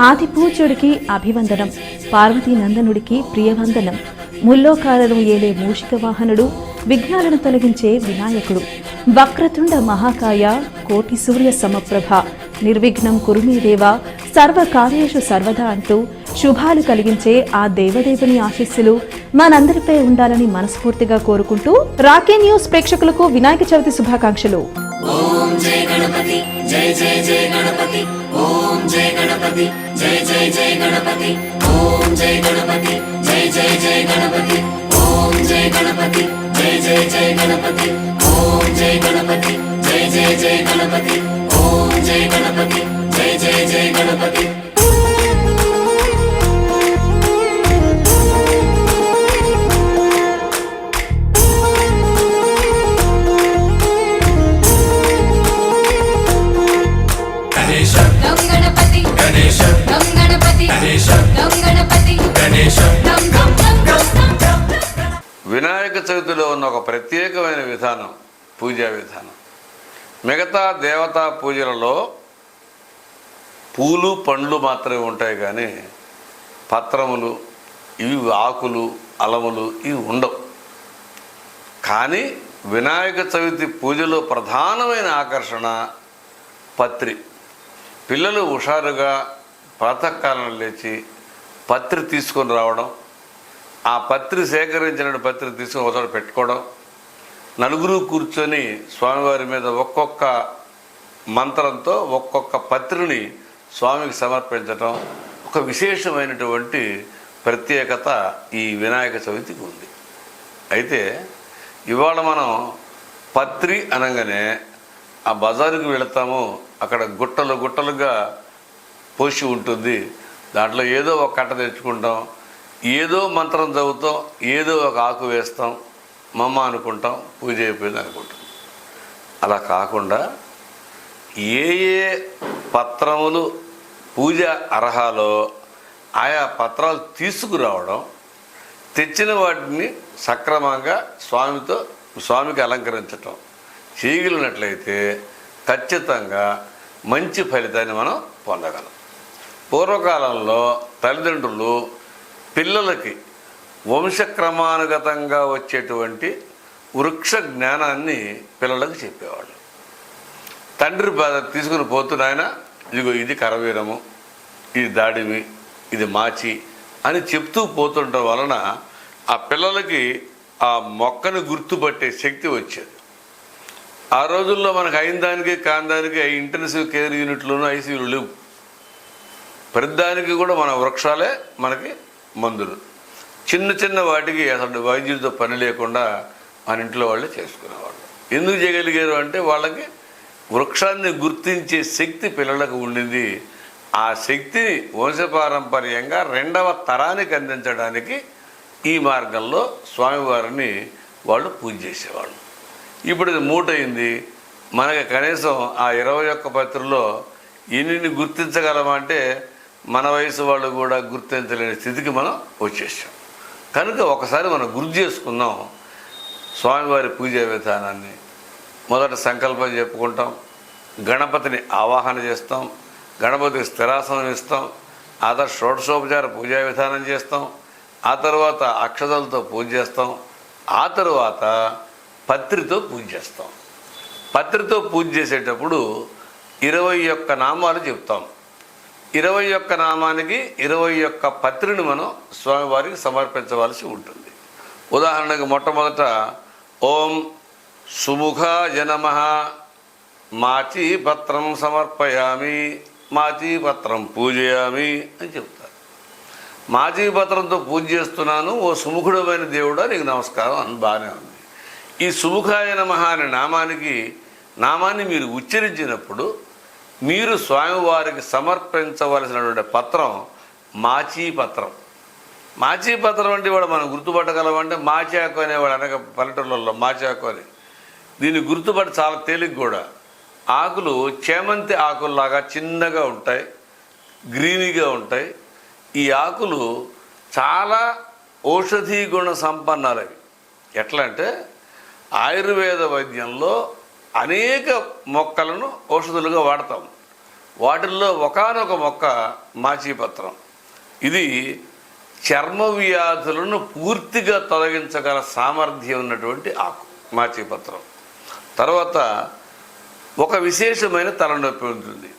ఆతిపూజ్యుడికి అభివందనం పార్వతీ నందనుడికి ప్రియవందనం. ముల్లోకాలను ఏలే మూషిక వాహనుడు విఘ్నాలను తొలగించే వినాయకుడు. వక్రతుండ మహాకాయ కోటి సూర్య సమప్రభ. నిర్విఘ్నం కురుమీదేవ సర్వకార్యేషు సర్వదా అంటూ శుభాలు కలిగించే ఆ దేవదేవుని ఆశీస్సులు మనందరిపై ఉండాలని మనస్ఫూర్తిగా కోరుకుంటూ రాకే న్యూస్ ప్రేక్షకులకు వినాయక చవితి శుభాకాంక్షలు. ఓం జయ గణపతి జయ జయ జయ గణపతి ఓం జయ గణపతి జయ జయ జయ గణపతి ఓం జయ గణపతి జయ జయ జయ గణపతి ఓం జయ గణపతి జయ జయ జయ గణపతి ఓం జయ గణపతి జయ జయ జయ గణపతి ఓం జయ గణపతి జయ జయ జయ గణపతి విధానం పూజా విధానం. మిగతా దేవతా పూజలలో పూలు పండ్లు మాత్రమే ఉంటాయి కానీ పత్రములు ఇవి ఆకులు అలములు ఇవి ఉండవు. కానీ వినాయక చవితి పూజలో ప్రధానమైన ఆకర్షణ పత్రి. పిల్లలు హుషారుగా ప్రాతకాలం లేచి పత్రి తీసుకొని రావడం ఆ పత్రి సేకరించిన పత్రి తీసుకొని ఒకసారి పెట్టుకోవడం నలుగురు కూర్చొని స్వామివారి మీద ఒక్కొక్క మంత్రంతో ఒక్కొక్క పత్రిని స్వామికి సమర్పించడం ఒక విశేషమైనటువంటి ప్రత్యేకత ఈ వినాయక చవితికి ఉంది. అయితే ఇవాళ మనం పత్రి అనగానే ఆ బజారుకి వెళతాము అక్కడ గుట్టలు గుట్టలుగా పోసి ఉంటుంది. దాంట్లో ఏదో ఒక కట్ట తెచ్చుకుంటాం ఏదో మంత్రం చదువుతాం ఏదో ఒక ఆకు వేస్తాం. మమ్మ అనుకుంటాం పూజ అయిపోయింది అనుకుంటాం. అలా కాకుండా ఏ ఏ పత్రములు పూజ అర్హాలో ఆయా పత్రాలు తీసుకురావడం తెచ్చిన వాటిని సక్రమంగా స్వామితో స్వామికి అలంకరించటం చేయగలిగినట్లయితే ఖచ్చితంగా మంచి ఫలితాన్ని మనం పొందగలం. పూర్వకాలంలో తల్లిదండ్రులు పిల్లలకి వంశక్రమానుగతంగా వచ్చేటువంటి వృక్ష జ్ఞానాన్ని పిల్లలకు చెప్పేవాళ్ళు. తండ్రి బాధ తీసుకుని పోతున్నాయన ఇదిగో ఇది కరవీరము ఇది దాడిమి ఇది మాచి అని చెప్తూ పోతుండటం వలన ఆ పిల్లలకి ఆ మొక్కను గుర్తుపట్టే శక్తి వచ్చేది. ఆ రోజుల్లో మనకు అయిన దానికి కానిదానికి ఇంటెన్సివ్ కేర్ యూనిట్లోనూ ఐసీయూలు లేవు. ప్రతిదానికి కూడా మన వృక్షాలే మనకి మందులు. చిన్న చిన్న వాటికి అసలు వైద్యులతో పని లేకుండా మన ఇంట్లో వాళ్ళే చేసుకునేవాళ్ళు. ఎందుకు చేయగలిగారు అంటే వాళ్ళకి వృక్షాన్ని గుర్తించే శక్తి పిల్లలకు ఉండింది. ఆ శక్తిని వంశపారంపర్యంగా రెండవ తరానికి అందించడానికి ఈ మార్గంలో స్వామివారిని వాళ్ళు పూజ చేసేవాళ్ళు. ఇప్పుడు ఇది మూటైంది మనకి కనీసం ఆ ఇరవై ఒక్క పత్రిలో ఎన్ని గుర్తించగలమంటే మన వయసు వాళ్ళు కూడా గుర్తించలేని స్థితికి మనం వచ్చేసాం. కనుక ఒకసారి మనం గుర్తు చేసుకుందాం. స్వామివారి పూజా విధానాన్ని. మొదట సంకల్పం చెప్పుకుంటాం. గణపతిని ఆవాహన చేస్తాం. గణపతికి స్థిరాసనం ఇస్తాం. ఆ తర్వాత షోడశోపచార పూజా విధానం చేస్తాం. ఆ తర్వాత అక్షతలతో పూజ చేస్తాం. ఆ తర్వాత పత్రితో పూజ చేస్తాం. పత్రితో పూజ చేసేటప్పుడు ఇరవై ఒక్క నామాలు చెప్తాం. ఇరవై ఒక్క నామానికి ఇరవై ఒక్క పత్రిని మనం స్వామివారికి సమర్పించవలసి ఉంటుంది. ఉదాహరణకు మొట్టమొదట ఓం సుముఖ జనమ మాచీపత్రం సమర్పయామి మాచీపత్రం పూజయామి అని చెప్తారు. మాచీపత్రంతో పూజ చేస్తున్నాను ఓ సుముఖుడమైన దేవుడా నీకు నమస్కారం అని బాగానే ఉంది. ఈ సుముఖాయ నమ అనే నామానికి నామాన్ని మీరు ఉచ్చరించినప్పుడు మీరు స్వామివారికి సమర్పించవలసినటువంటి పత్రం మాచీ పత్రం. మాచీ పత్రం అంటే వాడు మనం గుర్తుపట్టగలమంటే మాచాకు అనేవాడు అనేక పల్లెటూళ్ళల్లో మాచాకు అని. దీన్ని గుర్తుపట్టి చాలా తేలిక కూడా. ఆకులు చేమంతి ఆకుల్లాగా చిన్నగా ఉంటాయి గ్రీనీగా ఉంటాయి. ఈ ఆకులు చాలా ఔషధీ గుణ సంపన్నాలవి. ఎట్లా అంటే ఆయుర్వేద వైద్యంలో అనేక మొక్కలను ఔషధులుగా వాడతాం. వాటిల్లో ఒకానొక మొక్క మాచీపత్రం. ఇది చర్మ వ్యాధులను పూర్తిగా తొలగించగల సామర్థ్యం ఉన్నటువంటి ఆకు మాచీపత్రం. తర్వాత ఒక విశేషమైన తలనొప్పి ఉంటుంది.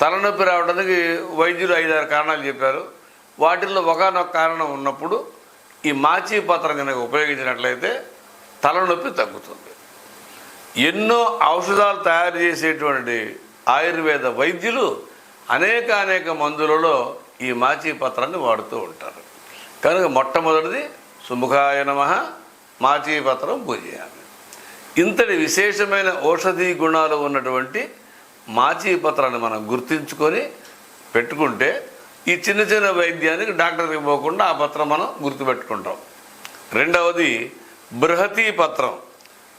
తలనొప్పి రావడానికి వైద్యులు ఐదారు కారణాలు చెప్పారు. వాటిల్లో ఒకనొక కారణం ఉన్నప్పుడు ఈ మాచీ పత్రం కనుక ఉపయోగించినట్లయితే తలనొప్పి తగ్గుతుంది. ఎన్నో ఔషధాలు తయారు చేసేటువంటి ఆయుర్వేద వైద్యులు అనేక అనేక మందులలో ఈ మాచీ పత్రాన్ని వాడుతూ ఉంటారు. కనుక మొట్టమొదటిది సుముఖాయ నమ మాచీ పత్రం పూజయామి. ఇంతటి విశేషమైన ఔషధీ గుణాలు ఉన్నటువంటి మాచీ పత్రాన్ని మనం గుర్తించుకొని పెట్టుకుంటే ఈ చిన్న చిన్న వైద్యానికి డాక్టర్కి పోకుండా ఆ పత్రం మనం గుర్తుపెట్టుకుంటాం. రెండవది బృహతీ పత్రం.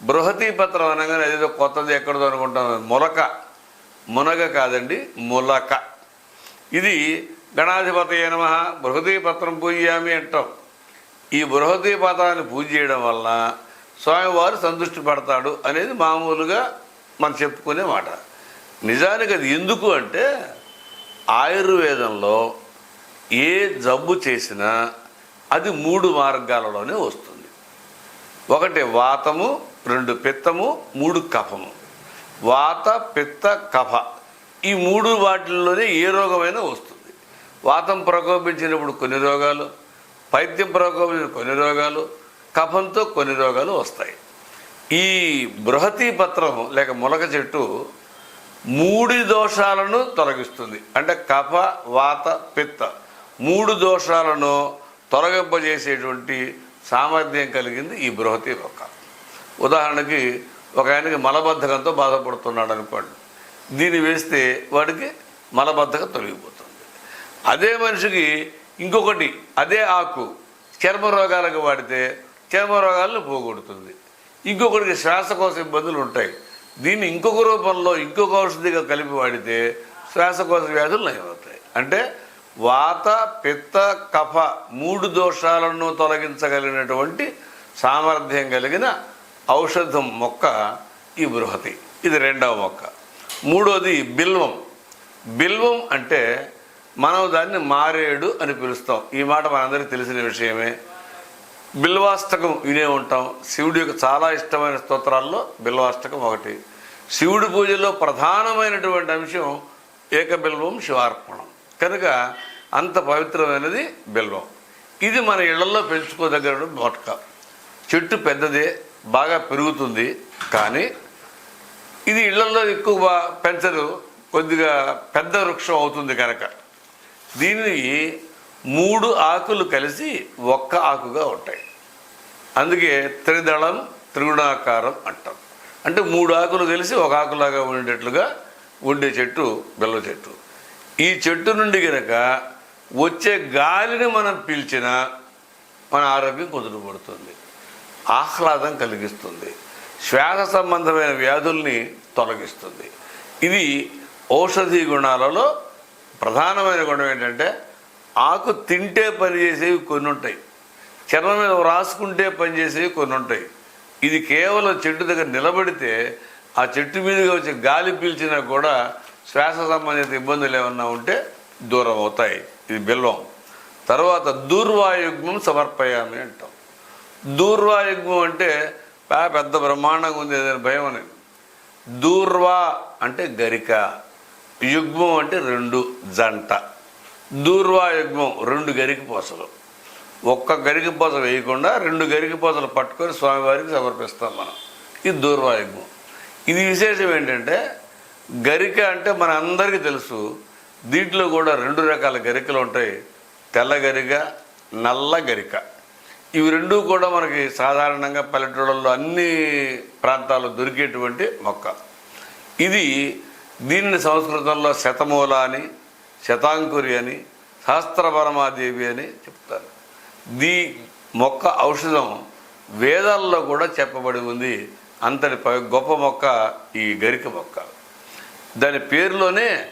బృహతీ పత్రం అనగానే ఏదో కొత్తది ఎక్కడదో అనుకుంటాం. మొలక. మునగ కాదండి ములక. ఇది గణాధిపతి నమ బృహతీ పత్రం పూజయామి అంటాం. ఈ బృహతీ పత్రాన్ని పూజ చేయడం వల్ల స్వామివారు సంతృష్టి పడతాడు అనేది మామూలుగా మనం చెప్పుకునే మాట. నిజానికి అది ఎందుకు అంటే ఆయుర్వేదంలో ఏ జబ్బు చేసినా అది మూడు మార్గాలలోనే వస్తుంది. ఒకటి వాతము రెండు పిత్తము మూడు కఫము. వాత పిత్త కఫ. ఈ మూడు వాటిల్లోనే ఏ రోగమైనా వస్తుంది. వాతం ప్రకోపించినప్పుడు కొన్ని రోగాలు పైత్యం ప్రకోపించిన కొన్ని రోగాలు కఫంతో కొన్ని రోగాలు వస్తాయి. ఈ బృహతీ పత్రం లేక మొలక చెట్టు మూడు దోషాలను తొలగిస్తుంది. అంటే కఫ వాత పిత్త మూడు దోషాలను తొలగింపజేసేటువంటి సామర్థ్యం కలిగింది ఈ బృహతి మొక్క ఉదాహరణకి ఒక ఆయనకి మలబద్ధకంతో బాధపడుతున్నాడు అనుకోండి. దీన్ని వేస్తే వాడికి మలబద్ధకం తొలగిపోతుంది. అదే మనిషికి ఇంకొకటి అదే ఆకు చర్మ రోగాలకు వాడితే చర్మ రోగాలను పోగొడుతుంది. ఇంకొకటికి శ్వాసకోశ ఇబ్బందులు ఉంటాయి. దీన్ని ఇంకొక రూపంలో ఇంకొక ఔషధిగా కలిపి వాడితే శ్వాసకోశ వ్యాధులు నయమవుతాయి. అంటే వాత పిత్త కఫ మూడు దోషాలను తొలగించగలిగినటువంటి సామర్థ్యం కలిగిన ఔషధం మొక్క ఈ బృహతి. ఇది రెండవ మొక్క. మూడోది బిల్వం. బిల్వం అంటే మనం దాన్ని మారేడు అని పిలుస్తాం. ఈ మాట మనందరికీ తెలిసిన విషయమే. బిల్వాష్టకం వినే ఉంటాం. శివుడి యొక్క చాలా ఇష్టమైన స్తోత్రాల్లో బిల్వాష్టకం ఒకటి. శివుడి పూజలో ప్రధానమైనటువంటి అంశం ఏకబిల్వం శివార్పణం. కనుక అంత పవిత్రమైనది బిల్వం. ఇది మన ఇళ్ళలో పెంచుకోదగ్గర మొట్క. చెట్టు పెద్దదే బాగా పెరుగుతుంది కానీ ఇది ఇళ్ళలో ఎక్కువ పెంచరు కొద్దిగా పెద్ద వృక్షం అవుతుంది కనుక. దీనిని మూడు ఆకులు కలిసి ఒక్క ఆకుగా ఉంటాయి. అందుకే త్రిదళం త్రిగుణాకారం అంటాం అంటే మూడు ఆకులు కలిసి ఒక ఆకులాగా ఉండేటట్లుగా ఉండే చెట్టు బెల్ల చెట్టు. ఈ చెట్టు నుండి గనక వచ్చే గాలిని మనం పీల్చినా మన ఆరోగ్యం కుదురుపడుతుంది ఆహ్లాదం కలిగిస్తుంది. శ్వాస సంబంధమైన వ్యాధుల్ని తొలగిస్తుంది. ఇది ఔషధీ గుణాలలో ప్రధానమైన గుణం ఏంటంటే ఆకు తింటే పనిచేసేవి కొన్ని ఉంటాయి చర్మం మీద రాసుకుంటే పనిచేసేవి కొన్ని ఉంటాయి ఇది కేవలం చెట్టు దగ్గర నిలబడితే ఆ చెట్టు మీదుగా వచ్చే గాలి పీల్చినా కూడా శ్వాస సంబంధిత ఇబ్బందులు ఏమన్నా ఉంటే దూరం అవుతాయి ఇది బెల్లం. తర్వాత దూర్వాయుగ్మం సమర్పయామి అంటాం. దూర్వాయుగ్మం అంటే పెద్ద బ్రహ్మాండంగా ఉంది ఏదైనా భయం అని దూర్వా అంటే గరిక యుగ్మం అంటే రెండు జంట. దూర్వా యుగ్మం రెండు గరిక పూసలు. ఒక్క గరిక పూస వేయకుండా రెండు గరిక పూసలు పట్టుకొని స్వామివారికి సమర్పిస్తాం మనం. ఇది దూర్వా యుగ్మం ఇది విశేషం ఏంటంటే గరిక అంటే మన అందరికీ తెలుసు దీంట్లో కూడా రెండు రకాల గరికలు ఉంటాయి. తెల్ల గరిక నల్ల గరిక. ఇవి రెండు కూడా మనకి సాధారణంగా పల్లెటూళ్ళల్లో అన్ని ప్రాంతాల్లో దొరికేటువంటి మొక్క. ఇది దీనిని సంస్కృతంలో శతమూల అని శతాంకురి అని సహస్రపరమాదేవి అని చెప్తారు. దీ మొక్క ఔషధం వేదాల్లో కూడా చెప్పబడి ఉంది. అంతటి ప- గొప్ప మొక్క ఈ గరిక మొక్క. దాని పేరులోనే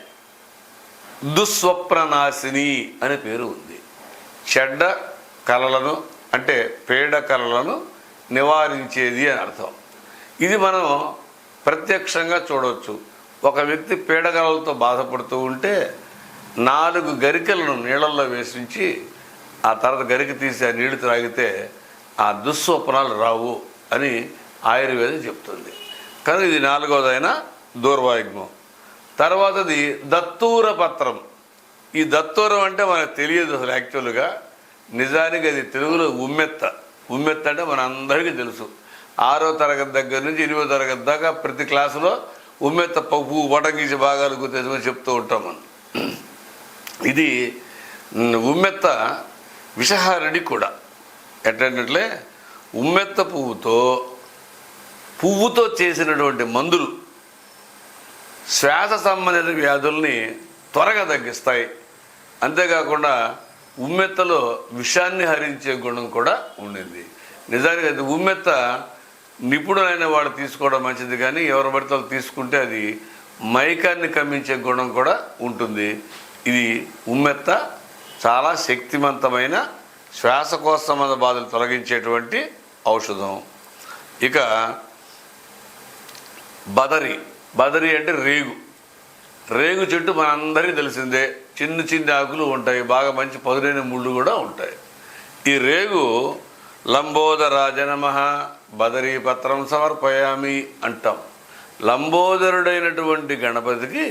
దుస్వప్ననాశిని అనే పేరు ఉంది. చెడ్డ కళలను అంటే పేడ కళలను నివారించేది అని అర్థం. ఇది మనం ప్రత్యక్షంగా చూడవచ్చు. ఒక వ్యక్తి పీడకలతో బాధపడుతూ ఉంటే నాలుగు గరికలను నీళ్ళల్లో వేసించి ఆ తర్వాత గరిక తీసి ఆ నీళ్ళు త్రాగితే ఆ దుస్వప్నాలు రావు అని ఆయుర్వేదం చెప్తుంది. కనుక ఇది నాలుగవదైన దూర్వాయుగ్మం. తర్వాతది దత్తూర పత్రం ఈ దత్తూరం అంటే మనకు తెలియదు అసలు యాక్చువల్గా. నిజానికి అది తెలుగులో ఉమ్మెత్త. ఉమ్మెత్త అంటే మన అందరికీ తెలుసు. ఆరో తరగతి దగ్గర నుంచి ఎనిమిదో తరగతి దాకా ప్రతి క్లాసులో ఉమ్మెత్త పప్పు వటంగీసి భాగాలు గుర్తించమని చెప్తూ ఉంటాం మనం. ఇది ఉమ్మెత్త విషహారణి కూడా. ఎట్లంటే ఉమ్మెత్త పువ్వుతో పువ్వుతో చేసినటువంటి మందులు శ్వాస సంబంధిత వ్యాధుల్ని త్వరగా తగ్గిస్తాయి. అంతేకాకుండా ఉమ్మెత్తలో విషాన్ని హరించే గుణం కూడా ఉండింది. నిజానికి అది ఉమ్మెత్త నిపుణులైన వాడు తీసుకోవడం మంచిది కానీ ఎవరు పడితే వాళ్ళు తీసుకుంటే అది మైకాన్ని కమ్మించే గుణం కూడా ఉంటుంది. ఇది ఉమ్మెత్త చాలా శక్తివంతమైన శ్వాసకోశ సంబంధ బాధలు తొలగించేటువంటి ఔషధం. ఇక బదరి. బదరి అంటే రేగు. రేగు చెట్టు మనందరికీ తెలిసిందే. చిన్న చిన్న ఆకులు ఉంటాయి బాగా మంచి పదునైన ముళ్ళు కూడా ఉంటాయి. ఈ రేగు లంబోదరాజ నమ బదరీ పత్రం సమర్పయామి అంటాం. లంబోదరుడైనటువంటి గణపతికి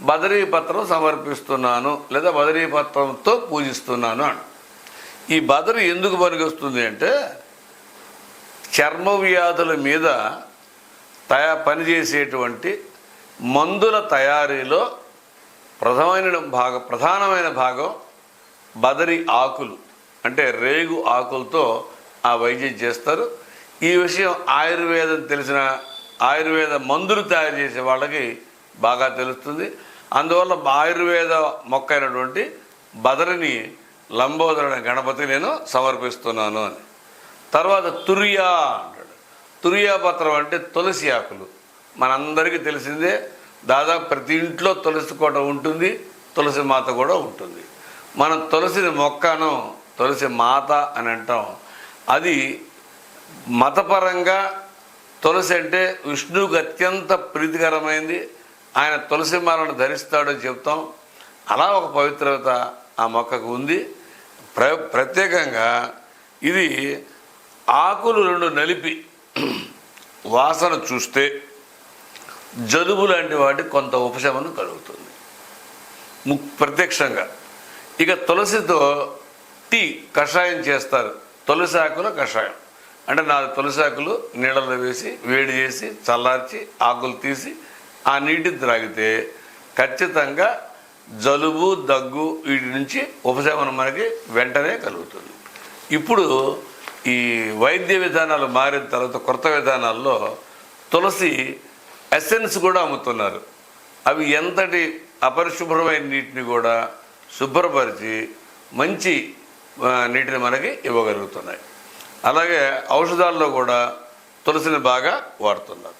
బదరీ పత్రం సమర్పిస్తున్నాను లేదా బదరీ పత్రంతో పూజిస్తున్నాను అని ఈ బదరి ఎందుకు పనికొస్తుంది అంటే చర్మ వ్యాధుల మీద తయా పనిచేసేటువంటి మందుల తయారీలో ప్రధానమైన భాగం ప్రధానమైన భాగం బదరి ఆకులు. అంటే రేగు ఆకులతో ఆ వైద్యం చేస్తారు. ఈ విషయం ఆయుర్వేదం తెలిసిన ఆయుర్వేద మందులు తయారు చేసే వాళ్ళకి బాగా తెలుస్తుంది. అందువల్ల ఆయుర్వేద మొక్క అయినటువంటి బదరిని లంబోదరుని గణపతి నేను సమర్పిస్తున్నాను అని. తర్వాత తురియా అంటాడు. తురియా పత్రం అంటే తులసి ఆకులు. మనందరికీ తెలిసిందే దాదాపు ప్రతి ఇంట్లో తులసి కోట ఉంటుంది తులసి మాత కూడా ఉంటుంది. మనం తులసిని మొక్కను తులసి మాత అని అంటాం. అది మతపరంగా తులసి అంటే విష్ణువుకి అత్యంత ప్రీతికరమైంది. ఆయన తులసి మాలను ధరిస్తాడని చెప్తాం. అలా ఒక పవిత్రత ఆ మొక్కకు ఉంది. ప్ర ప్రత్యేకంగా ఇది ఆకులు రెండు నలిపి వాసన చూస్తే జలుబు లాంటి వాటికి కొంత ఉపశమనం కలుగుతుంది. ము ప్రత్యక్షంగా. ఇక తులసితో టీ కషాయం చేస్తారు. తులసి ఆకుల కషాయం. అంటే నాలుగు తులసి ఆకులు నీళ్ళలో వేసి వేడి చేసి చల్లార్చి ఆకులు తీసి ఆ నీటిని త్రాగితే ఖచ్చితంగా జలుబు దగ్గు వీటి నుంచి ఉపశమనం మనకి వెంటనే కలుగుతుంది. ఇప్పుడు ఈ వైద్య విధానాలు మారిన తర్వాత కొత్త విధానాల్లో తులసి ఎసెన్స్ కూడా అమ్ముతున్నారు. అవి ఎంతటి అపరిశుభ్రమైన నీటిని కూడా శుభ్రపరిచి మంచి నీటిని మనకి ఇవ్వగలుగుతున్నాయి. అలాగే ఔషధాల్లో కూడా తులసిని బాగా వాడుతున్నారు.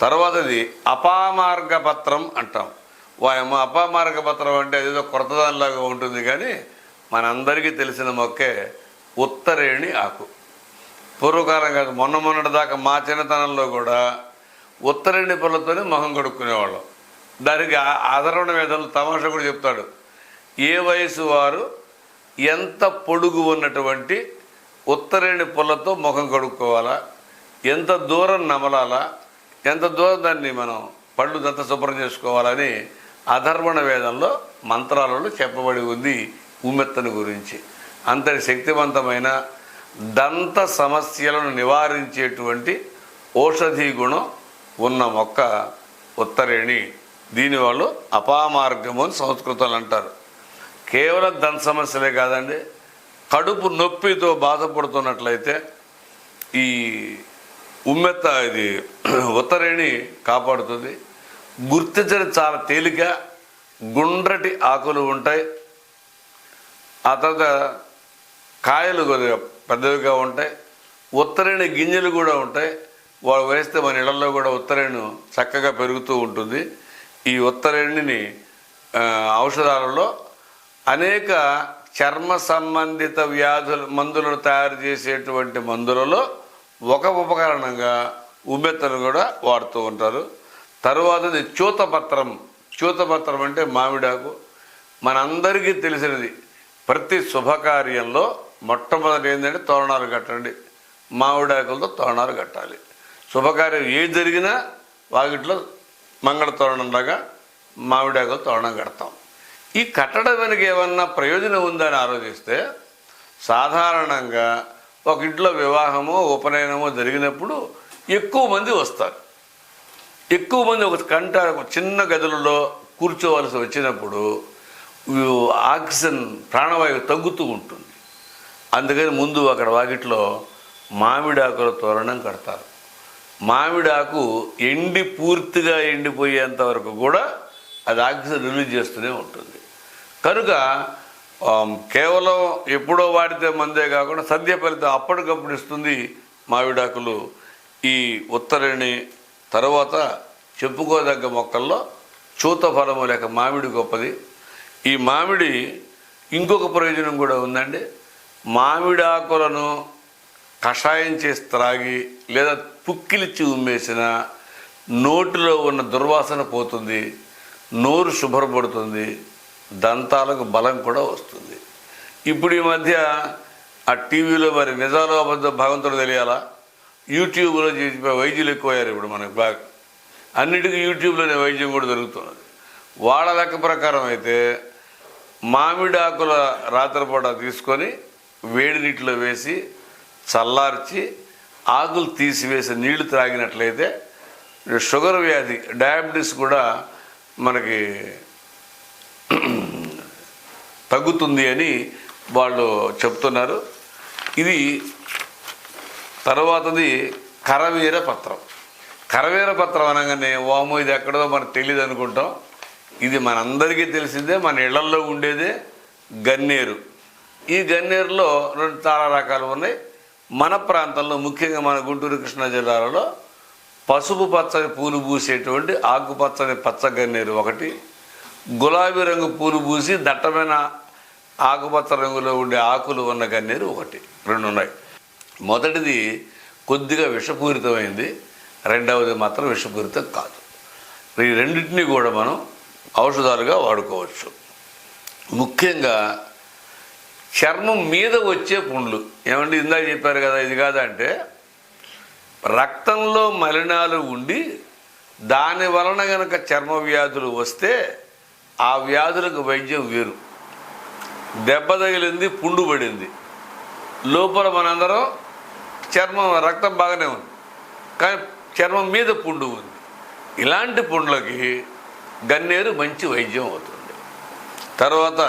తర్వాతది అపామార్గ పత్రం అంటాం. వాయమ్మ అపామార్గ పత్రం అంటే అదేదో కొరతదానిలాగా ఉంటుంది కానీ మనందరికీ తెలిసిన మొక్కే ఉత్తరేణి ఆకు. పూర్వకాలం కాదు మొన్న మొన్నటి దాకా మా చిన్నతనంలో కూడా ఉత్తరేణి పళ్ళతోనే మొహం కడుక్కునేవాళ్ళం. దానికి ఆ- ఆదరణ వేదంలో తమాషా కూడా చెప్తాడు. ఏ వయసు వారు ఎంత పొడుగు ఉన్నటువంటి ఉత్తరేణి పొలతో ముఖం కడుక్కోవాలా? ఎంత దూరం నమలాలా? ఎంత దూరం దాన్ని మనం పళ్ళు దంత శుభ్రం చేసుకోవాలని అధర్వణ వేదంలో మంత్రాలలో చెప్పబడి ఉంది ఉమ్మెత్తని గురించి. అంతటి శక్తివంతమైన దంత సమస్యలను నివారించేటువంటి ఔషధీ గుణం ఉన్న మొక్క ఉత్తరేణి. దీని వాళ్ళు అపామార్గము అని సంస్కృతులు అంటారు. కేవలం ధన సమస్యలే కాదండి కడుపు నొప్పితో బాధపడుతున్నట్లయితే ఈ ఉమ్మెత్త ఇది ఉత్తరేణి కాపాడుతుంది. గుర్తించడం చాలా తేలిక గుండ్రటి ఆకులు ఉంటాయి. ఆ తర్వాత కాయలు కొద్దిగా పెద్దవిగా ఉంటాయి. ఉత్తరేణి గింజలు కూడా ఉంటాయి. వాళ్ళు వేస్తే మన ఇళ్ళలో కూడా ఉత్తరేణి చక్కగా పెరుగుతూ ఉంటుంది. ఈ ఉత్తరేణిని ఔషధాలలో అనేక చర్మ సంబంధిత వ్యాధుల మందులను తయారు చేసేటువంటి మందులలో ఒక ఉపకరణంగా ఉమ్మెత్తను కూడా వాడుతూ ఉంటారు. తరువాతది చూతపత్రం. చూతపత్రం అంటే మామిడాకు. మనందరికీ తెలిసినది ప్రతి శుభకార్యంలో మొట్టమొదటి ఏంటంటే తోరణాలు కట్టండి. మామిడాకులతో తోరణాలు కట్టాలి. శుభకార్యం ఏది జరిగినా వాకిట్లో మంగళ తోరణంలాగా మామిడాకులు తోరణం కడతాం. ఈ కట్టడం వెనుక ఏమన్నా ప్రయోజనం ఉందని ఆలోచిస్తే సాధారణంగా ఒక ఇంట్లో వివాహమో ఉపనయనమో జరిగినప్పుడు ఎక్కువ మంది వస్తారు. ఎక్కువ మంది ఒక కంట ఒక చిన్న గదులలో కూర్చోవలసి వచ్చినప్పుడు ఆక్సిజన్ ప్రాణవాయువు తగ్గుతూ ఉంటుంది. అందుకని ముందు అక్కడ వాకిట్లో మామిడాకుల తోరణం కడతారు. మామిడాకు ఎండి పూర్తిగా ఎండిపోయేంత వరకు కూడా అది ఆక్సిజన్ రిలీజ్ చేస్తూనే ఉంటుంది. కనుక కేవలం ఎప్పుడో వాడితే మందే కాకుండా సద్య ఫలితం అప్పటికప్పుడు ఇస్తుంది మామిడాకులు. ఈ ఉత్తరేణి తర్వాత చెప్పుకోదగ్గ మొక్కల్లో చూత ఫలము లేక మామిడి గొప్పది. ఈ మామిడి ఇంకొక ప్రయోజనం కూడా ఉందండి. మామిడాకులను కషాయం చేసి త్రాగి లేదా పుక్కిలిచ్చి ఉమ్మేసిన నోటిలో ఉన్న దుర్వాసన పోతుంది నోరు శుభ్రపడుతుంది దంతాలకు బలం కూడా వస్తుంది. ఇప్పుడు ఈ మధ్య ఆ టీవీలో మరి నిజాలు అబద్ధ భగవంతుడు తెలియాలా? యూట్యూబ్లో చేసి వైద్యులు ఎక్కువయ్యారు ఇప్పుడు మనకు బాగా. అన్నిటికీ యూట్యూబ్లోనే వైద్యం కూడా దొరుకుతున్నది వాళ్ళ లెక్క ప్రకారం అయితే మామిడి ఆకుల రాత్రిపూట తీసుకొని వేడి నీటిలో వేసి చల్లార్చి ఆకులు తీసివేసి నీళ్ళు త్రాగినట్లయితే షుగర్ వ్యాధి డయాబెటీస్ కూడా మనకి తగ్గుతుంది అని వాళ్ళు చెప్తున్నారు. ఇది తర్వాతది కరవీర పత్రం. కరవీర పత్రం అనగానే వాము ఇది ఎక్కడో మనకు తెలియదు అనుకుంటాం. ఇది మనందరికీ తెలిసిందే మన ఇళ్ళల్లో ఉండేదే గన్నేరు. ఈ గన్నేరులో రెండు చాలా రకాలు ఉన్నాయి. మన ప్రాంతంలో ముఖ్యంగా మన గుంటూరు కృష్ణా జిల్లాలలో పసుపు పచ్చని పూలు పూసేటువంటి ఆకుపచ్చని పచ్చ గన్నేరు ఒకటి గులాబీ రంగు పూలు పూసి దట్టమైన ఆకుపచ్చ రంగులో ఉండే ఆకులు ఉన్న గన్నేరు ఒకటి రెండు ఉన్నాయి. మొదటిది కొద్దిగా విషపూరితమైంది రెండవది మాత్రం విషపూరితం కాదు. ఈ రెండింటినీ కూడా మనం ఔషధాలుగా వాడుకోవచ్చు. ముఖ్యంగా చర్మం మీద వచ్చే పుండ్లు. ఏమండి ఇందాక చెప్పారు కదా ఇది కాదంటే రక్తంలో మలినాలు ఉండి దాని వలన గనక చర్మ వ్యాధులు వస్తే ఆ వ్యాధులకు వైద్యం వేరు. దెబ్బ తగిలింది పుండు పడింది. లోపల మనందరం చర్మం రక్తం బాగానే ఉంది. కానీ చర్మం మీద పుండు ఉంది. ఇలాంటి పుండ్లకి గన్నేరు మంచి వైద్యం అవుతుంది. తర్వాత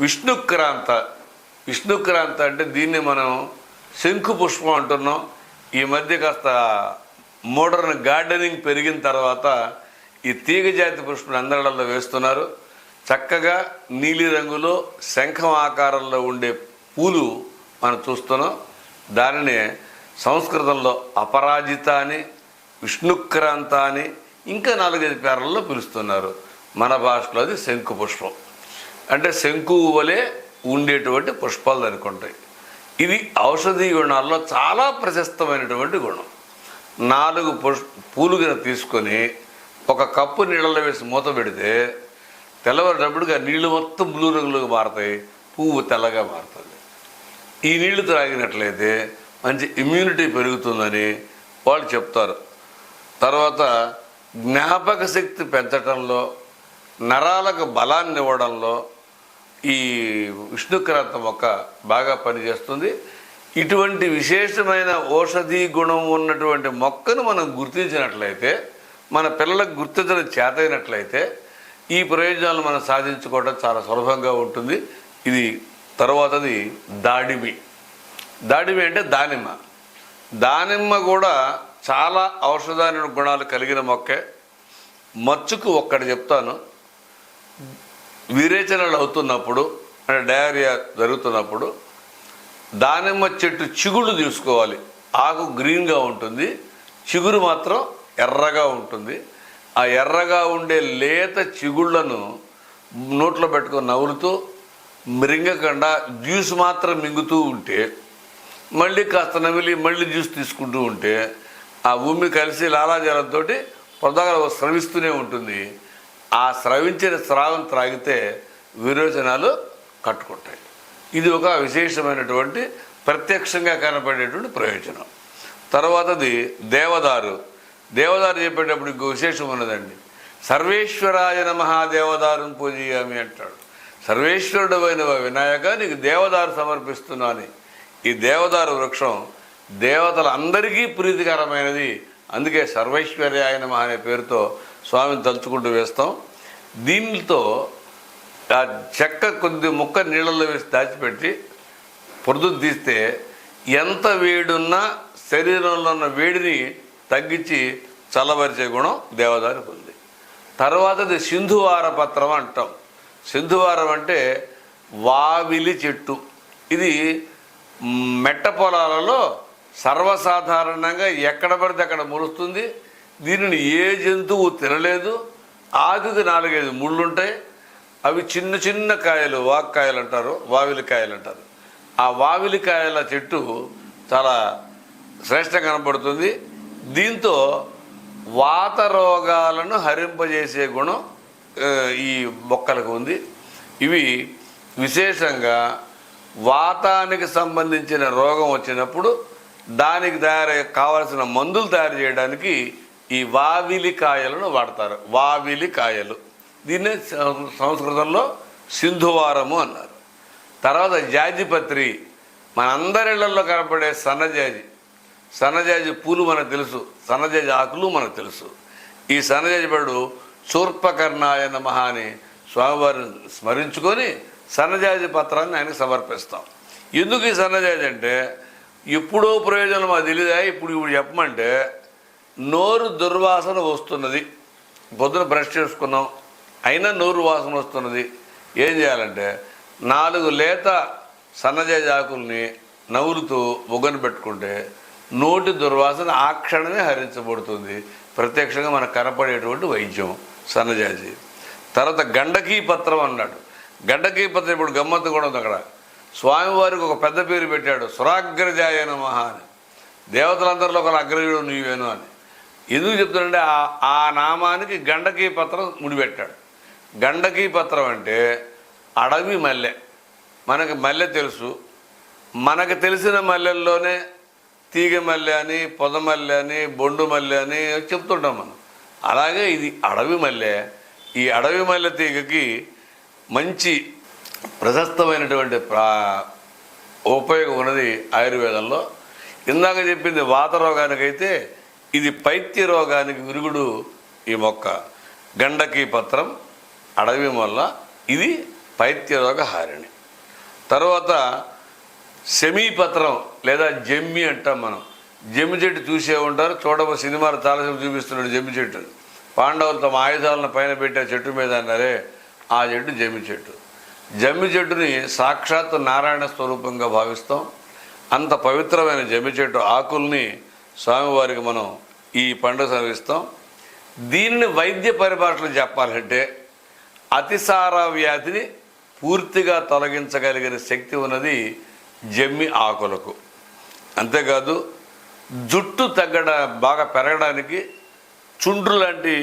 విష్ణుక్రాంత. విష్ణుక్రాంత అంటే దీన్ని మనం శంకు పుష్పం అంటున్నాం. ఈ మధ్య కాస్త మోడర్న్ గార్డెనింగ్ పెరిగిన తర్వాత ఈ తీగజాతి పుష్పం అందరిలో వేస్తున్నారు. చక్కగా నీలిరంగులో శంఖం ఆకారంలో ఉండే పూలు మనం చూస్తున్నాం. దానినే సంస్కృతంలో అపరాజిత అని విష్ణుక్రాంత అని ఇంకా నాలుగైదు పేర్లలో పిలుస్తున్నారు. మన భాషలో అది శంకు పుష్పం. అంటే శంకు వలె ఉండేటువంటి పుష్పాలు దానికి ఉంటాయి ఇది ఔషధీ గుణాల్లో చాలా ప్రశస్తమైనటువంటి గుణం. నాలుగు పుష్ పూలు గిన తీసుకొని ఒక కప్పు నీళ్ళలో వేసి మూత పెడితే తెల్లవారేటప్పటికి ఆ నీళ్ళు మొత్తం బ్లూ రంగులోకి మారుతాయి పువ్వు తెల్లగా మారుతుంది. ఈ నీళ్ళు త్రాగినట్లయితే మంచి ఇమ్యూనిటీ పెరుగుతుందని వాళ్ళు చెప్తారు. తర్వాత జ్ఞాపక శక్తి పెంచటంలో నరాలకు బలాన్ని ఇవ్వడంలో ఈ విష్ణుక్రాంత మొక్క బాగా పనిచేస్తుంది. ఇటువంటి విశేషమైన ఔషధీ గుణం ఉన్నటువంటి మొక్కను మనం గుర్తించినట్లయితే మన పిల్లలకు గుర్తించడం చేతైనట్లయితే ఈ ప్రయోజనాలు మనం సాధించుకోవడం చాలా సులభంగా ఉంటుంది. ఇది తర్వాతది దాడిమి. దాడిమి అంటే దానిమ్మ. దానిమ్మ కూడా చాలా ఔషధాని గుణాలు కలిగిన మొక్కే. మచ్చుకు ఒక్కటి చెప్తాను. విరేచనలు అవుతున్నప్పుడు అంటే డయారియా జరుగుతున్నప్పుడు దానిమ్మ చెట్టు చిగుళ్ళు తీసుకోవాలి. ఆకు గ్రీన్గా ఉంటుంది చిగురు మాత్రం ఎర్రగా ఉంటుంది. ఆ ఎర్రగా ఉండే లేత చిగుళ్ళను నోట్లో పెట్టుకొని నవ్వులుతూ మృంగకుండా జ్యూస్ మాత్రం మింగుతూ ఉంటే మళ్ళీ కాస్త నమిలి మళ్ళీ జ్యూస్ తీసుకుంటూ ఉంటే ఆ భూమి కలిసి లాలాజలంతో పొద్దాగల స్రవిస్తూనే ఉంటుంది. ఆ స్రవించిన స్రావం త్రాగితే విరోచనాలు కట్టుకుంటాయి. ఇది ఒక విశేషమైనటువంటి ప్రత్యక్షంగా కనపడేటువంటి ప్రయోజనం. తర్వాతది దేవదారు. దేవదారు చెప్పేటప్పుడు ఇంకో విశేషం ఉన్నదండి. సర్వేశ్వరాయ నమ దేవదారుని పూజయామి అంటాడు. సర్వేశ్వరుడు అయిన వినాయక నీకు దేవదారు సమర్పిస్తున్నాను ఈ దేవదారు వృక్షం దేవతలందరికీ ప్రీతికరమైనది. అందుకే సర్వేశ్వర్యాయ నమ అనే పేరుతో స్వామిని తలుచుకుంటూ వేస్తాం. దీనితో ఆ చెక్క కొద్ది ముక్క నీళ్ళల్లో వేసి దాచిపెట్టి పొరుదును తీస్తే ఎంత వేడున్నా శరీరంలో ఉన్న వేడిని తగ్గించి చల్లబరిచే గుణం దేవదానికి ఉంది తర్వాతది సింధువార పత్రం అంటాం. సింధువారం అంటే వావిలి చెట్టు. ఇది మెట్ట పొలాలలో సర్వసాధారణంగా ఎక్కడ పడితే అక్కడ మురుస్తుంది దీనిని ఏ జంతువు తినలేదు? ఆదిది నాలుగైదు ముళ్ళుంటాయి. అవి చిన్న చిన్న కాయలు వాక్కాయలు అంటారు వావిలికాయలు అంటారు ఆ వావిలికాయల చెట్టు చాలా శ్రేష్టంగా కనపడుతుంది దీంతో వాత రోగాలను హరింపజేసే గుణం ఈ మొక్కలకు ఉంది. ఇవి విశేషంగా వాతానికి సంబంధించిన రోగం వచ్చినప్పుడు దానికి తయారై కావలసిన మందులు తయారు చేయడానికి ఈ వావిలి కాయలను వాడతారు. వావిలి కాయలు. దీన్నే సంస్కృతంలో సింధువారము అన్నారు. తర్వాత జాజిపత్రి మనందరిళ్ళలో కనపడే సన్నజాజి. సన్నజాజి పూలు మనకు తెలుసు. సన్నజాజి ఆకులు మనకు తెలుసు. ఈ సన్నజాజి పడు శూర్పకర్ణాయ నమః అని స్వామివారిని స్మరించుకొని సన్నజాజి పత్రాన్ని ఆయనకు సమర్పిస్తాం. ఎందుకు ఈ సన్నజాజి అంటే ఎప్పుడో ప్రయోజనం అది తెలియదా ఇప్పుడు ఇప్పుడు చెప్పమంటే నోరు దుర్వాసన వస్తున్నది. పొద్దున బ్రష్ చేసుకున్నాం. అయినా నోరు వాసన వస్తున్నది. ఏం చేయాలంటే నాలుగు లేత సన్నజాజి ఆకుల్ని నవ్వులుతూ బొగ్గను పెట్టుకుంటే నోటి దుర్వాసన ఆ క్షణమే హరించబడుతుంది. ప్రత్యక్షంగా మనకు కనపడేటువంటి వైద్యం సన్నజాజి. తర్వాత గండకీ పత్రం అన్నాడు. గండకీ పత్రం ఇప్పుడు గమ్మత్తు కూడా ఉంది అక్కడ. స్వామివారికి ఒక పెద్ద పేరు పెట్టాడు. సురాగ్రజాయ మహా అని. దేవతలందరిలో ఒక అగ్రజుడు నీవేను అని. ఎందుకు చెప్తాడంటే ఆ ఆ నామానికి గండకీ పత్రం ముడిపెట్టాడు. గండకీ పత్రం అంటే అడవి మల్లె. మనకి మల్లె తెలుసు. మనకు తెలిసిన మల్లెల్లోనే తీగ మల్లె అని పొదమల్లె అని బొండు మల్లె అని చెప్తుంటాం మనం. అలాగే ఇది అడవి మల్లె. ఈ అడవి మల్లె తీగకి మంచి ప్రశస్తమైనటువంటి ప్రా ఉపయోగం ఉన్నది ఆయుర్వేదంలో. ఇందాక చెప్పింది వాత రోగానికైతే ఇది పైత్య రోగానికి విరుగుడు ఈ మొక్క. గండకీ పత్రం అడవి మొల్ల ఇది పైత్య రోగ హారిణి. తర్వాత సెమీపత్రం లేదా జమ్మి అంటాం మనం. జమ్మి చెట్టు చూసే ఉంటారు చూడబో సినిమాలు చాలాసేపు చూపిస్తున్నాడు జమ్మి చెట్టు. పాండవులు తమ ఆయుధాలను పైన పెట్టే చెట్టు మీద అన్నారే ఆ చెట్టు జమ్మి చెట్టు. జమ్మి చెట్టుని సాక్షాత్ నారాయణ స్వరూపంగా భావిస్తాం. అంత పవిత్రమైన జమ్మి చెట్టు ఆకుల్ని స్వామివారికి మనం ఈ పండుగ సమర్పిస్తాం దీనిని వైద్య పరిభాషలో చెప్పాలంటే అతిసార వ్యాధిని పూర్తిగా తొలగించగలిగిన శక్తి ఉన్నది జమ్మి ఆకులకు. అంతేకాదు జుట్టు తగ్గడ బాగా పెరగడానికి చుండ్రు లాంటి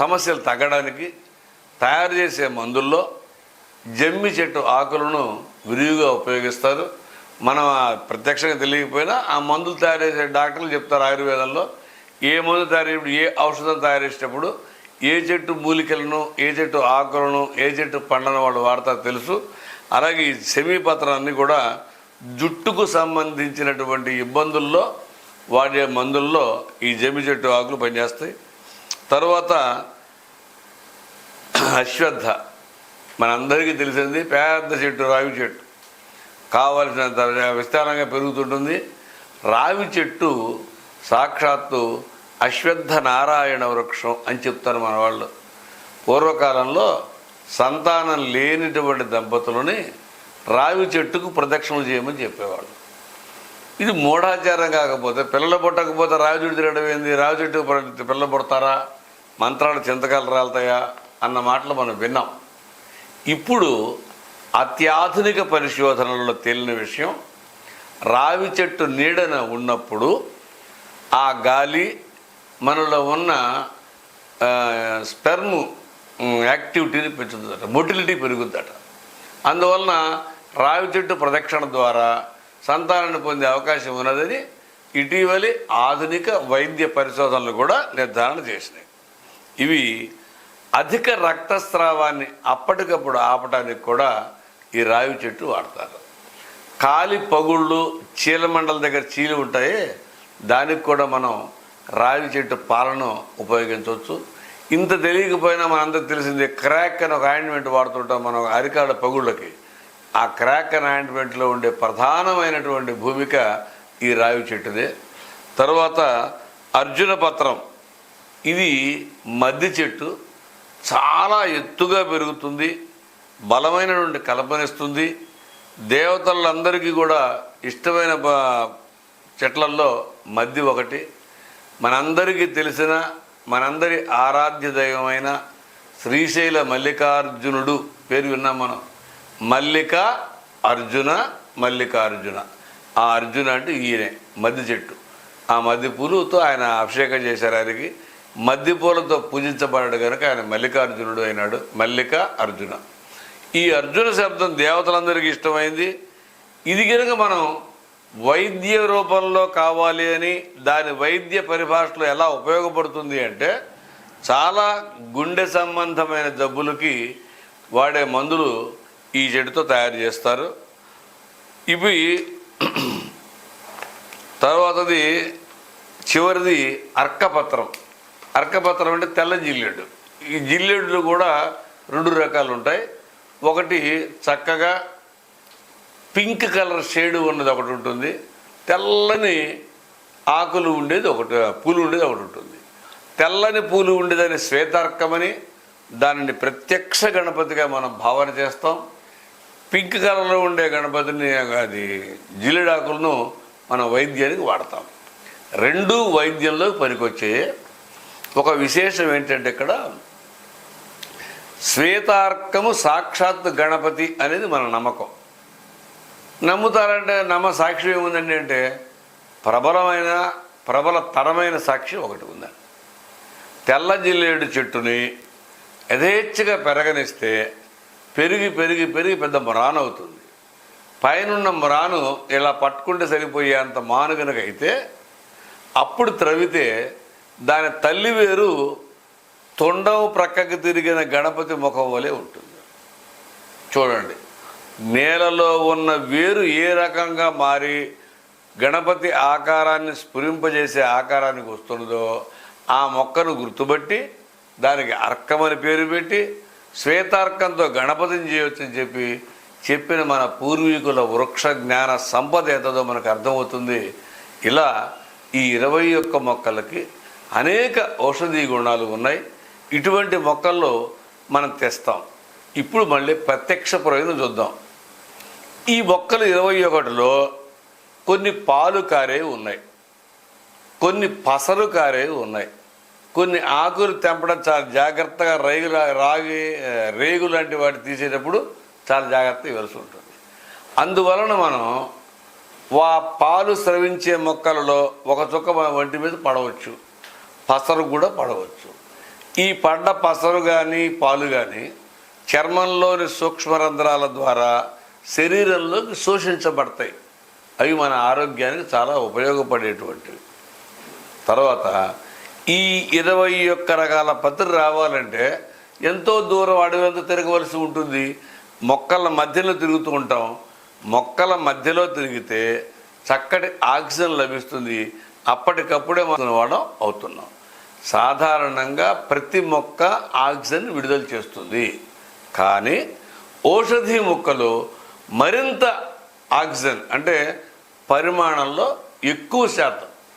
సమస్యలు తగ్గడానికి తయారు చేసే మందుల్లో జమ్మి చెట్టు ఆకులను విరివిగా ఉపయోగిస్తారు. మనం ప్రత్యక్షంగా తెలియకపోయినా ఆ మందులు తయారు చేసే డాక్టర్లు చెప్తారు ఆయుర్వేదంలో. ఏ మందు తయారు ఏ ఔషధం తయారు చేసేటప్పుడు ఏ చెట్టు మూలికలను ఏ చెట్టు ఆకులను ఏ చెట్టు పండ్లను వాళ్ళు వాడతారు తెలుసు. అలాగే ఈ సెమీపత్రాన్ని కూడా జుట్టుకు సంబంధించినటువంటి ఇబ్బందుల్లో వాడే మందుల్లో ఈ జమి చెట్టు ఆకులు పనిచేస్తాయి. తర్వాత అశ్వత్థ. మనందరికీ తెలిసింది పెద్ద చెట్టు రావి చెట్టు. కావలసినంత విస్తారంగా పెరుగుతుంటుంది. రావి చెట్టు సాక్షాత్తు అశ్వత్థ నారాయణ వృక్షం అని చెప్తారు మన వాళ్ళు. పూర్వకాలంలో సంతానం లేనిటువంటి దంపతులని రావి చెట్టుకు ప్రదక్షిణలు చేయమని చెప్పేవాళ్ళు. ఇది మూఢాచారం కాకపోతే పిల్లలు పుట్టకపోతే రావి చెట్టు తిరగడం ఏంది? రావి చెట్టు పిల్లలు పుడతారా? మంత్రాలు చింతకాలు రాలుతాయా? అన్న మాటలు మనం విన్నాం. ఇప్పుడు అత్యాధునిక పరిశోధనల్లో తేలిన విషయం రావి చెట్టు నీడన ఉన్నప్పుడు ఆ గాలి మనలో ఉన్న స్పెర్మ్ యాక్టివిటీని పెంచుతుందట మొటిలిటీ పెరుగుతుందట అందువలన రావి చెట్టు ప్రదక్షిణ ద్వారా సంతానాన్ని పొందే అవకాశం ఉన్నదని ఇటీవలి ఆధునిక వైద్య పరిశోధనలు కూడా నిర్ధారణ చేసినాయి. ఇవి అధిక రక్తస్రావాన్ని అప్పటికప్పుడు ఆపటానికి కూడా ఈ రావి చెట్టు వాడతారు. కాలి పగుళ్ళు చీలమండల దగ్గర చీలి ఉంటాయి. దానికి కూడా మనం రావి చెట్టు పాలను ఉపయోగించవచ్చు. ఇంత తెలియకపోయినా మనందరికి తెలిసింది క్రాక్ అని ఒక ఆయింట్మెంట్ వాడుతుంటాం మనం అరికాళ్ళ పగుళ్ళకి. ఆ క్రాక్ అని ఆయింట్మెంట్లో ఉండే ప్రధానమైనటువంటి భూమిక ఈ రావి చెట్టుదే. తర్వాత అర్జున పత్రం. ఇది మద్ది చెట్టు. చాలా ఎత్తుగా పెరుగుతుంది. బలమైనటువంటి కల్పనిస్తుంది. దేవతలందరికీ కూడా ఇష్టమైన చెట్లల్లో మద్ది ఒకటి. మనందరికీ తెలిసిన మనందరి ఆరాధ్య దైవమైన శ్రీశైల మల్లికార్జునుడు పేరు విన్నాం మనం. మల్లిక అర్జున మల్లికార్జున. ఆ అర్జున అంటే ఈయనే మద్ది చెట్టు. ఆ మద్ది పూలతో ఆయన అభిషేకం చేశారు ఆయనకి. మద్ది పూలతో పూజించబడ్డాడు కనుక ఆయన మల్లికార్జునుడు అయినాడు. మల్లిక అర్జున. ఈ అర్జున శబ్దం దేవతలందరికీ ఇష్టమైంది. ఇది కనుక మనం వైద్య రూపంలో కావాలి అని దాని వైద్య పరిభాషలో ఎలా ఉపయోగపడుతుంది అంటే చాలా గుండె సంబంధమైన జబ్బులకి వాడే మందులు ఈ చెట్టుతో తయారు చేస్తారు. ఇవి తర్వాతది చివరిది అర్కపత్రం. అర్కపత్రం అంటే తెల్ల జిల్లెడ్డు ఈ జిల్లెడ్లు కూడా రెండు రకాలు ఉంటాయి ఒకటి చక్కగా పింక్ కలర్ షేడ్ ఉన్నది ఒకటి ఉంటుంది. తెల్లని ఆకులు ఉండేది ఒకటి పూలు ఉండేది ఒకటి ఉంటుంది. తెల్లని పూలు ఉండేదని శ్వేతార్కమని దానిని ప్రత్యక్ష గణపతిగా మనం భావన చేస్తాం. పింక్ కలర్లో ఉండే గణపతిని అది జిల్లిడాకులను మనం వైద్యానికి వాడతాం. రెండు వైద్యంలో పనికొచ్చే ఒక విశేషం ఏంటంటే ఇక్కడ శ్వేతార్కము సాక్షాత్ గణపతి అనేది మన నమ్మకం. నమ్ముతారంటే నమ్మ సాక్షి ఏముందండి అంటే ప్రబలమైన ప్రబల తరమైన సాక్షి ఒకటి ఉందండి తెల్ల జిల్లేడు చెట్టుని యథేచ్ఛగా పెరగనిస్తే పెరిగి పెరిగి పెరిగి పెద్ద మ్రాను అవుతుంది. పైనున్న మ్రాను ఇలా పట్టుకుంటే సరిపోయేంత మాను కనుక అయితే అప్పుడు త్రవితే దాని తల్లి వేరు తొండం ప్రక్కకి తిరిగిన గణపతి ముఖం వలె ఉంటుంది. చూడండి. నేలలో ఉన్న వేరు ఏ రకంగా మారి గణపతి ఆకారాన్ని స్ఫురింపజేసే ఆకారానికి వస్తున్నదో ఆ మొక్కను గుర్తుపట్టి దానికి అర్కమని పేరు పెట్టి శ్వేతార్కంతో గణపతిని చేయవచ్చని చెప్పి చెప్పిన మన పూర్వీకుల వృక్ష జ్ఞాన సంపద ఎంతదో మనకు అర్థమవుతుంది. ఇలా ఈ ఇరవై ఒక్క మొక్కలకి అనేక ఔషధీ గుణాలు ఉన్నాయి. ఇటువంటి మొక్కల్లో మనం తెస్తాం. ఇప్పుడు మళ్ళీ ప్రత్యక్ష ప్రయోజనం చూద్దాం. ఈ మొక్కలు ఇరవై ఒకటిలో కొన్ని పాలు కారేవి ఉన్నాయి. కొన్ని పసరు కారేవి ఉన్నాయి. కొన్ని ఆకులు తెంపడం చాలా జాగ్రత్తగా రైగు రాగి రేగు లాంటి వాటి తీసేటప్పుడు చాలా జాగ్రత్త ఇవ్వాల్సి ఉంటుంది. అందువలన మనం వా పాలు స్రవించే మొక్కలలో ఒక చుక్క వంటి మీద పడవచ్చు. పసరు కూడా పడవచ్చు. ఈ పడ్డ పసరు కానీ పాలు కానీ చర్మంలోని సూక్ష్మరంధ్రాల ద్వారా శరీరంలోకి శోషించబడతాయి. అవి మన ఆరోగ్యానికి చాలా ఉపయోగపడేటువంటివి. తర్వాత ఈ ఇరవై ఒక్క రకాల పత్రి రావాలంటే ఎంతో దూరం అడవింత తిరగవలసి ఉంటుంది. మొక్కల మధ్యలో తిరుగుతూ ఉంటాం. మొక్కల మధ్యలో తిరిగితే చక్కటి ఆక్సిజన్ లభిస్తుంది. అప్పటికప్పుడే మనం వాడడం అవుతున్నాం. సాధారణంగా ప్రతి మొక్క ఆక్సిజన్ విడుదల చేస్తుంది. కానీ ఔషధి మొక్కలు మరింత ఆక్సిజన్ అంటే పరిమాణంలో ఎక్కువ శాతం